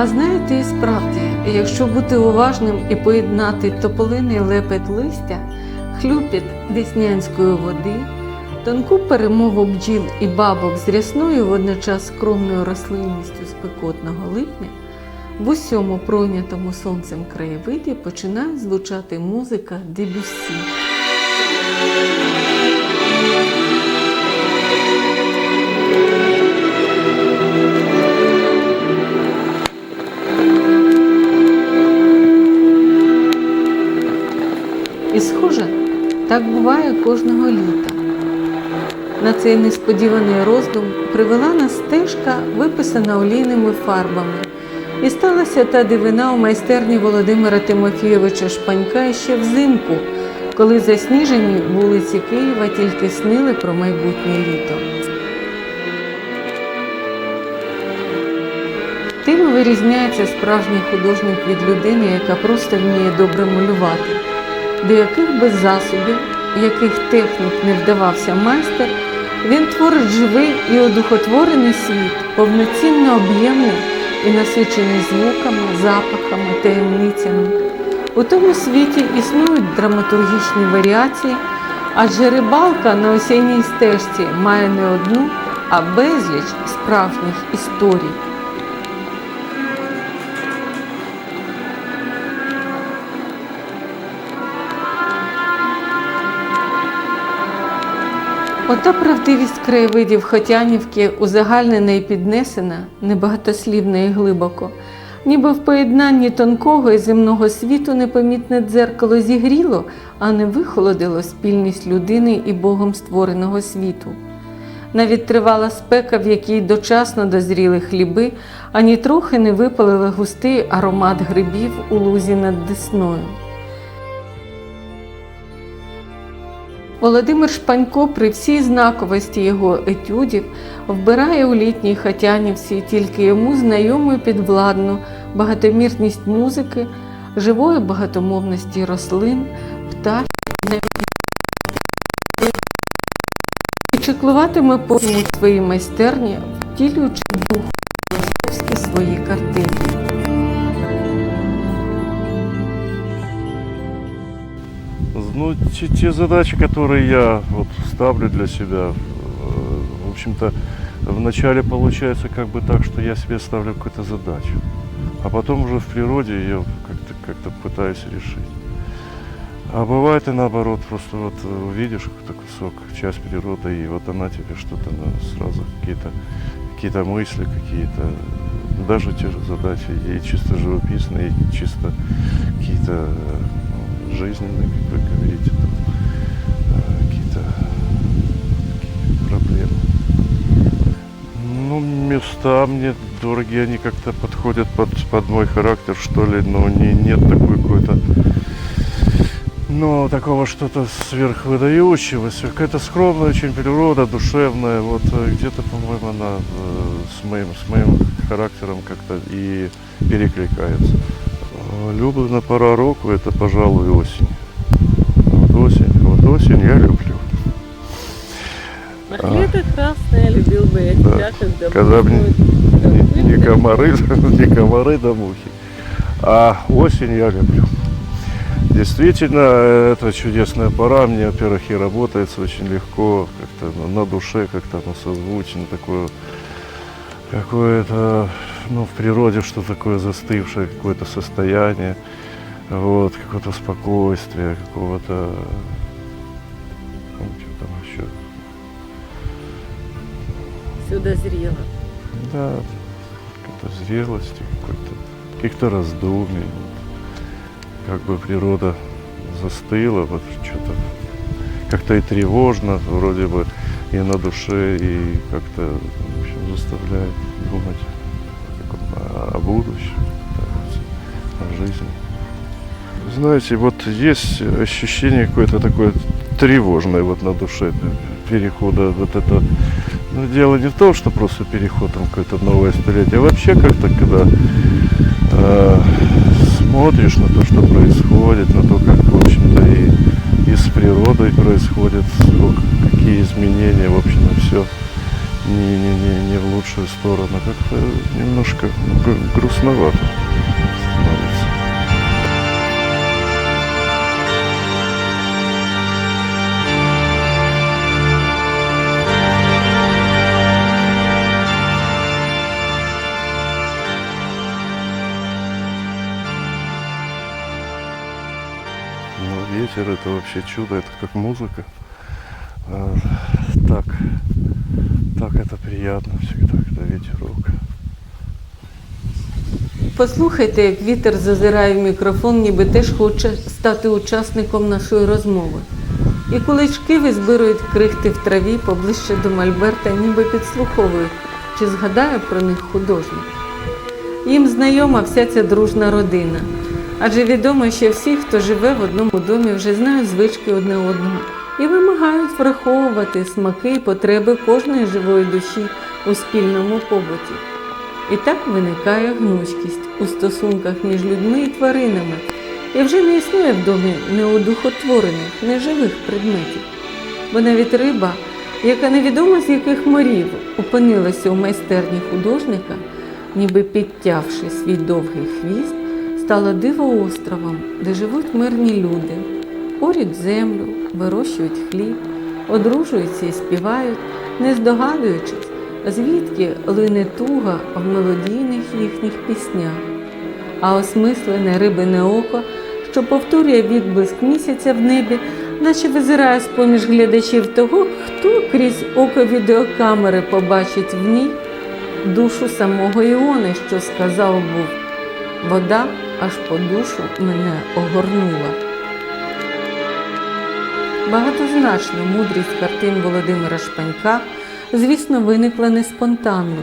А знаєте, і справді, якщо бути уважним і поєднати тополиний лепет листя, хлюпіт деснянської води, тонку перемову бджіл і бабок з рясною водночас скромною рослинністю спекотного липня, в усьому пройнятому сонцем краєвиді починає звучати музика Дебюссі. Так буває кожного літа. На цей несподіваний роздум привела нас стежка, виписана олійними фарбами. І сталася та дивина у майстерні Володимира Тимофійовича Шпанька ще взимку, коли засніжені вулиці Києва тільки снили про майбутнє літо. Тим вирізняється справжній художник від людини, яка просто вміє добре малювати, до яких без засобів, яких технік не вдавався майстер, він творить живий і одухотворений світ, повноцінно об'ємний і насичений звуками, запахами, таємницями. У тому світі існують драматургічні варіації, адже рибалка на осінній стежці має не одну, а безліч справжніх історій. Ота правдивість краєвидів Хотянівки узагальнена і піднесена, небагатослівна і глибоко, ніби в поєднанні тонкого і земного світу непомітне дзеркало зігріло, а не вихолодило спільність людини і Богом створеного світу. Навіть тривала спека, в якій дочасно дозріли хліби, ані трохи не випалили густий аромат грибів у лузі над десною. Володимир Шпанько при всій знаковості його етюдів вбирає у літній хатянівці тільки йому знайому підвладну багатомірність музики, живої багатомовності рослин, птахів, і чеклуватиме у своїй майстерні, втілюючи дух свої картини. Ну, те, те задачи, которые я вот ставлю для себя, э, в общем-то, вначале получается как бы так, что я себе ставлю какую-то задачу, а потом уже в природе ее как-то как пытаюсь решить. А бывает и наоборот, просто вот э, увидишь какой-то кусок, часть природы, и вот она тебе что-то ну, сразу какие-то какие мысли, какие-то даже те же задачи, и чисто живописные, и чисто какие-то э, жизненные, как вы говорите, там, э, какие-то такие проблемы. Ну, места мне дорогие, они как-то подходят под, под мой характер, что ли, но не, нет такой какой-то ну, такого что-то сверхвыдающегося. Какая-то скромная очень природа, душевная. Вот э, где-то, по-моему, она э, с, моим, с моим характером как-то и перекликается. Э, Люблена пора року это, пожалуй, осень. Вот осень, вот осень я люблю. Ах, лето красное, любил бы я Да. тебя, когда, мне ночь. не, не комары, не комары да мухи. А осень я люблю. Действительно, это чудесная пора. Мне, во-первых, и работается очень легко, как-то на- на душе, как-то оно созвучно, такое какое-то, ну, в природе что такое застывшее, какое-то состояние, вот, какое-то спокойствие, какого-то, ну, что там еще, Сюда зрело. Да, какой-то зрелости, какой-то, каких-то раздумий. Как бы природа застыла, вот что-то как-то и тревожно, вроде бы и на душе, и как-то заставляет думать о, будущем, о жизни. Знаете, вот есть ощущение какое-то такое тревожное вот на душе перехода вот это ну, дело не в том, что просто переход там какое-то новое столетие, а вообще как-то когда э, смотришь на то, что происходит, на то, как, в общем-то, и, и с природой происходит, какие изменения, в общем, все не, не, не, не в лучшую сторону. Как-то немножко гру- грустновато становится. Ну, ветер это вообще чудо, это как музыка. А, Так, так это приятно всегда, когда ветерок. Послухайте, як вітер зазирає в мікрофон, ніби теж хоче стати учасником нашої розмови. І кулички визбирують крихти в траві поближче до Мольберта, ніби підслуховують, чи згадає про них художник. Їм знайома вся ця дружна родина. Адже відомо, що всі, хто живе в одному домі, вже знають звички одне одного і вимагають враховувати смаки і потреби кожної живої душі у спільному побуті. І так виникає гнучкість у стосунках між людьми і тваринами, і вже не існує в домі неодухотворених, неживих предметів. Бо навіть риба, яка невідомо з яких морів опинилася у майстерні художника, ніби підтявши свій довгий хвіст, стала диво-островом, де живуть мирні люди, орють землю, вирощують хліб, одружуються і співають, не здогадуючись, звідки лине туга в мелодійних їхніх піснях. А осмислене рибине око, що повторює відблиск місяця в небі, наче визирає з-поміж глядачів того, хто крізь око відеокамери побачить в ній душу самого Іони, що сказав був вода аж по душу мене огорнула. Багатозначна мудрість картин Володимира Шпанька, звісно, виникла не спонтанно.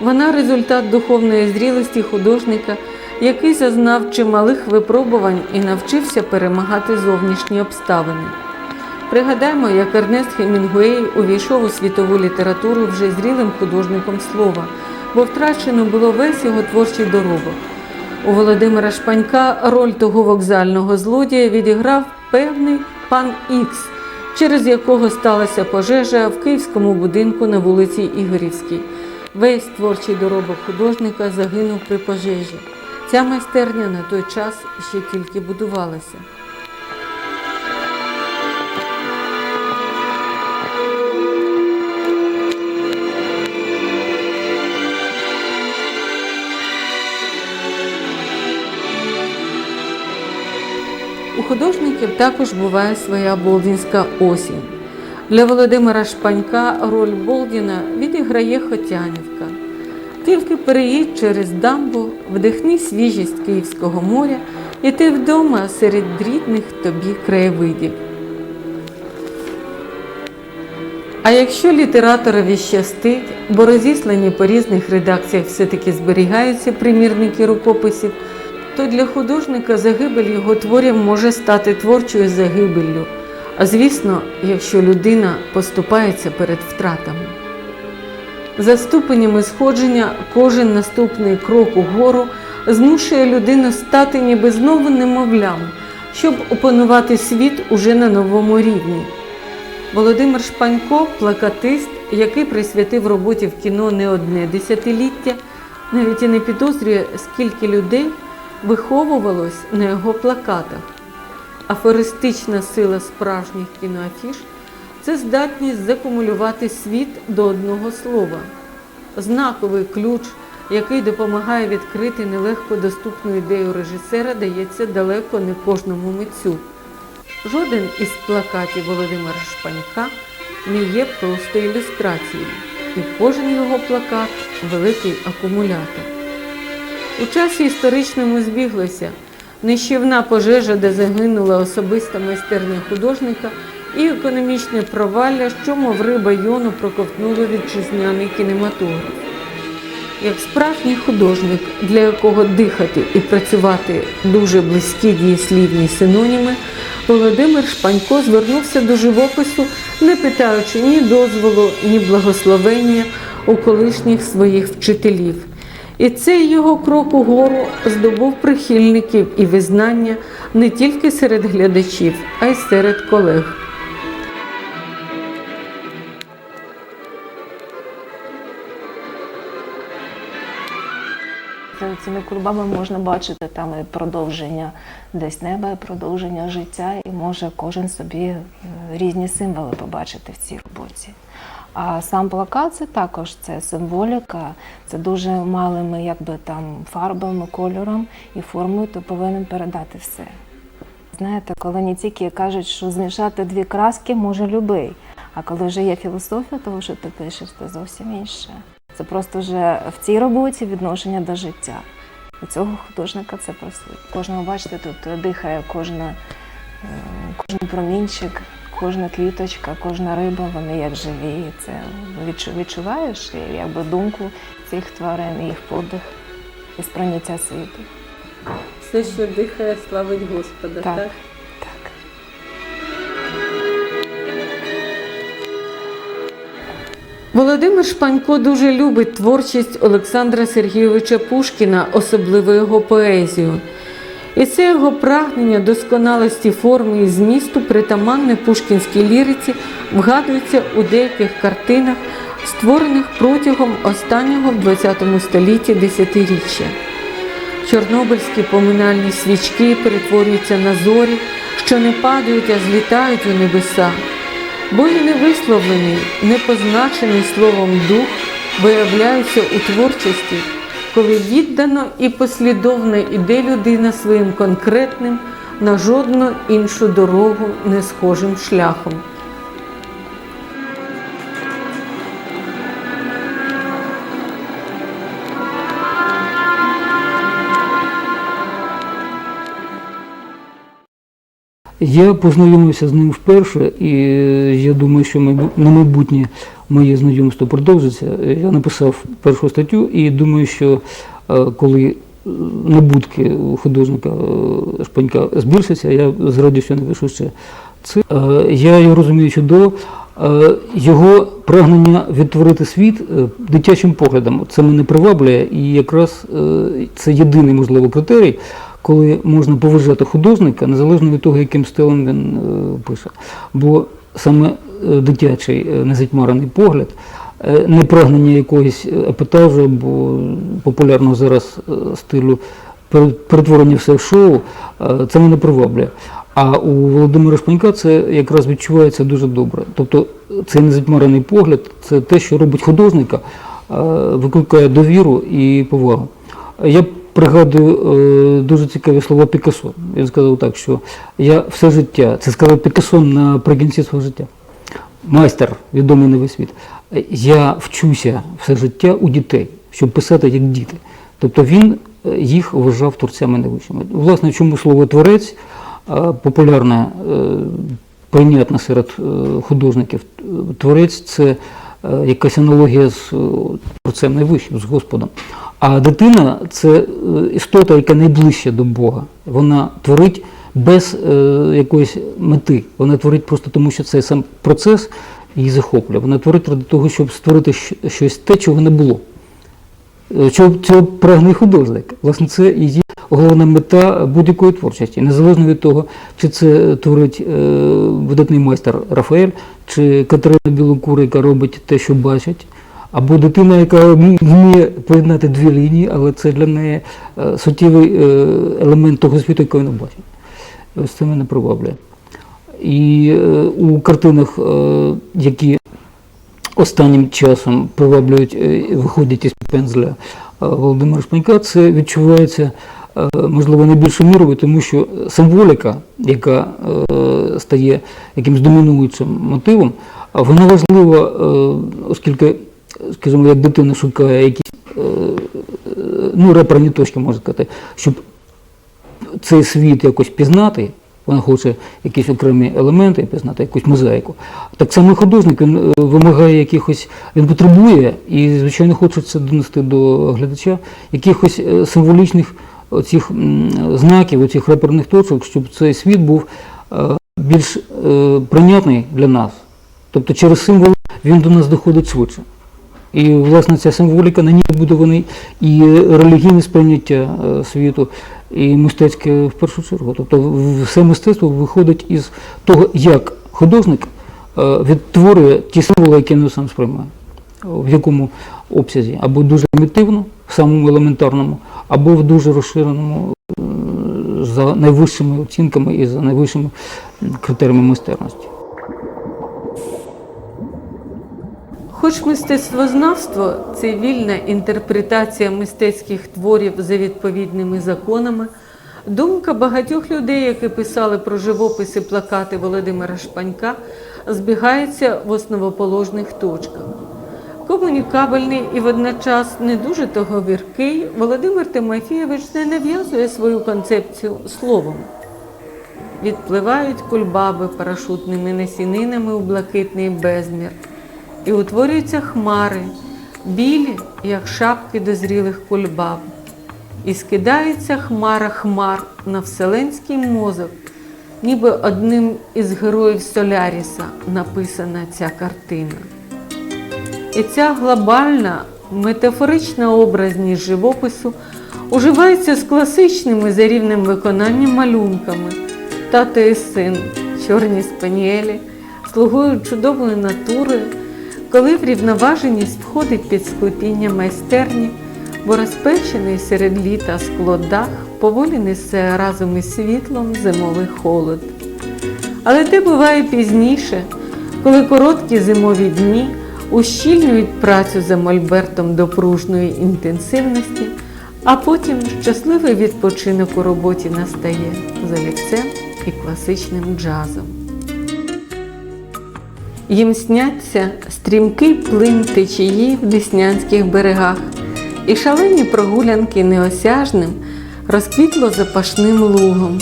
Вона результат духовної зрілості художника, який зазнав чималих випробувань і навчився перемагати зовнішні обставини. Пригадаємо, як Ернест Хемінгуей увійшов у світову літературу вже зрілим художником слова, бо втрачено було весь його творчий доробок. У Володимира Шпанька роль того вокзального злодія відіграв певний пан Ікс, через якого сталася пожежа в київському будинку на вулиці Ігорівській. Весь творчий доробок художника загинув при пожежі. Ця майстерня на той час ще тільки будувалася. Художників також буває своя болдінська осінь. Для Володимира Шпанька роль Болдіна відіграє Хотянівка. Тільки переїдь через дамбу, вдихни свіжість Київського моря, і ти вдома серед рідних тобі краєвидів. А якщо літераторові щастить, бо розіслані по різних редакціях все-таки зберігаються примірники рукописів, то для художника загибель його творів може стати творчою загибеллю. А звісно, якщо людина поступається перед втратами. За ступенями сходження кожен наступний крок угору змушує людину стати ніби знову немовлям, щоб опанувати світ уже на новому рівні. Володимир Шпанько плакатист, який присвятив роботі в кіно не одне десятиліття, навіть і не підозрює, скільки людей виховувалось на його плакатах. Афористична сила справжніх кіноафіш це здатність закумулювати світ до одного слова, знаковий ключ, який допомагає відкрити нелегко доступну ідею режисера, дається далеко не кожному митцю. Жоден із плакатів Володимира Шпанька не є просто ілюстрацією, і кожен його плакат великий акумулятор. У часі історичному збіглося нищівна пожежа, де загинула особиста майстерня художника, і економічне провалля, що, мов риба йону, проковтнуло вітчизняний кінематограф. Як справжній художник, для якого дихати і працювати дуже близькі дієслівні синоніми, Володимир Шпанько звернувся до живопису, не питаючи ні дозволу, ні благословення у колишніх своїх вчителів. І цей його крок угору здобув прихильників і визнання не тільки серед глядачів, а й серед колег. Е, цими кульбами можна бачити там і продовження десь неба, і продовження життя, і може кожен собі е, різні символи побачити в цій роботі. А сам плакат це також це символіка, це дуже малими якби там фарбами, кольором і формою, то повинен передати все. Знаєте, коли не тільки кажуть, що змішати дві краски може любий, а коли вже є філософія того, що ти пишеш, це зовсім інше. Це просто вже в цій роботі відношення до життя. У цього художника це просто кожного, бачите, тут дихає кожна, е, кожен промінчик, кожна квіточка, кожна риба, вони як живі. Це відчу- відчуваєш якби думку цих тварин, їх подих і сприйняття світу. Все, що дихає, славить Господа, так? Так. Володимир Шпанько дуже любить творчість Олександра Сергійовича Пушкіна, особливо його поезію. І це його прагнення досконалості форми і змісту, притаманне пушкінській ліриці, вгадується у деяких картинах, створених протягом останнього в ХХ столітті десятиріччя. Чорнобильські поминальні свічки перетворюються на зорі, що не падають, а злітають у небеса. Бо і невисловлений, непозначений словом дух виявляється у творчості, коли віддано і послідовно іде людина своїм конкретним, на жодну іншу дорогу не схожим шляхом. Я познайомився з ним вперше, і е, я думаю, що на майбутнє моє знайомство продовжиться. Е, Я написав першу статтю і думаю, що е, коли е, набутки художника Шпанька збільшаться, я з радістю напишу ще це. Я його розумію чудово. Його прагнення відтворити світ дитячим поглядом. Це мене приваблює, і якраз це єдиний можливо критерій, коли можна поважати художника, незалежно від того, яким стилем він пише. Бо саме дитячий е, незатьмарений погляд, е, не прагнення якогось епатажу або популярного зараз е, стилю перетворення все в шоу, е, це мене приваблює. А у Володимира Шпанька це якраз відчувається дуже добре. Тобто цей незатьмарений погляд це те, що робить художника, е, викликає довіру і повагу. Я пригадую е, дуже цікаві слова Пікассо. Він сказав так, що я все життя, це сказав Пікассо наприкінці свого життя. Майстер, відомий на весь світ. Я вчуся все життя у дітей, щоб писати як діти. Тобто він е, їх вважав творцями найвищими. Власне, чому слово творець е, популярне, е, прийнятне серед художників. Творець це якась аналогія з творцем найвищим, з Господом. А дитина це істота, яка найближча до Бога. Вона творить без е, якоїсь мети. Вона творить просто тому, що цей сам процес її захоплює. Вона творить ради того, щоб створити щось те, чого не було. Е, Чого, цього прагне художник. Власне, це її головна мета будь-якої творчості, незалежно від того, чи це творить е, видатний майстер Рафаель, чи Катерина Білокура, яка робить те, що бачить, або дитина, яка вміє поєднати дві лінії, але це для неї е, суттєвий е, елемент того світу, який вона бачить. Ось це мене приваблює. І е, у картинах, е, які останнім часом приваблюють, е, виходять із пензля Володимира Шпанька, це відчувається можливо найбільшою мірою, тому що символіка, яка стає якимсь домінуючим мотивом, вона важлива, оскільки, скажімо, як дитина шукає якісь ну, реперні точки, можна сказати, щоб цей світ якось пізнати, вона хоче якісь окремі елементи пізнати, якусь мозаїку. Так само художник він е, вимагає якихось, він потребує і, звичайно, хоче це донести до глядача, якихось е, символічних оцих знаків, оцих реперних точок, щоб цей світ був е, більш прийнятний для нас. Тобто через символ він до нас доходить швидше. І, власне, ця символіка на ній будований і релігійне сприйняття світу, і мистецьке в першу чергу. Тобто все мистецтво виходить із того, як художник е, відтворює ті символи, які він сам сприймає, в якому обсязі, або дуже примітивно, в самому елементарному, або в дуже розширеному е, за найвищими оцінками і за найвищими критеріями майстерності. Хоч мистецтвознавство це вільна інтерпретація мистецьких творів за відповідними законами, думка багатьох людей, які писали про живописи плакати Володимира Шпанька, збігається в основоположних точках. Комунікабельний і водночас не дуже тоговіркий, Володимир Тимофійович не нав'язує свою концепцію словом. Відпливають кульбаби парашутними насінинами у блакитний безмір, і утворюються хмари, білі, як шапки дозрілих кульбаб. І скидається хмара хмар на вселенський мозок, ніби одним із героїв Соляріса написана ця картина. І ця глобальна метафорична образність живопису уживається з класичними за рівнем виконання малюнками. Тато і син, чорні спаніелі, слугують чудовою натурою, коли врівноваженість входить під склепіння майстерні, бо розпечений серед літа склодах поволі несе разом із світлом зимовий холод. Але те буває пізніше, коли короткі зимові дні ущільнюють працю за мольбертом до пружної інтенсивності, а потім щасливий відпочинок у роботі настає з олівцем і класичним джазом. Їм сняться стрімкий плин течії в Деснянських берегах і шалені прогулянки неосяжним, розквітло запашним лугом.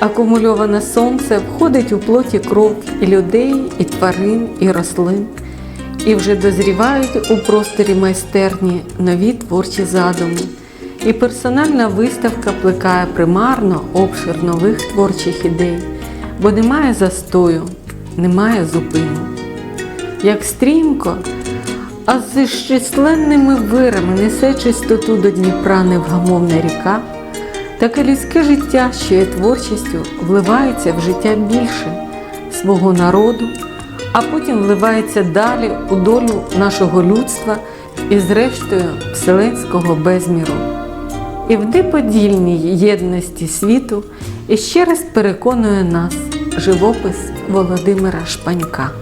Акумульоване сонце входить у плоті кров і людей, і тварин, і рослин, і вже дозрівають у просторі майстерні нові творчі задуми. І персональна виставка плекає примарно обшир нових творчих ідей, бо немає застою, немає зупину. Як стрімко, а з численними вирами несе чистоту до Дніпра невгамовна ріка, таке людське життя, що є творчістю, вливається в життя більше свого народу, а потім вливається далі у долю нашого людства і, зрештою, вселенського безміру. І в неподільній єдності світу іще раз переконує нас живопис Володимира Шпанька.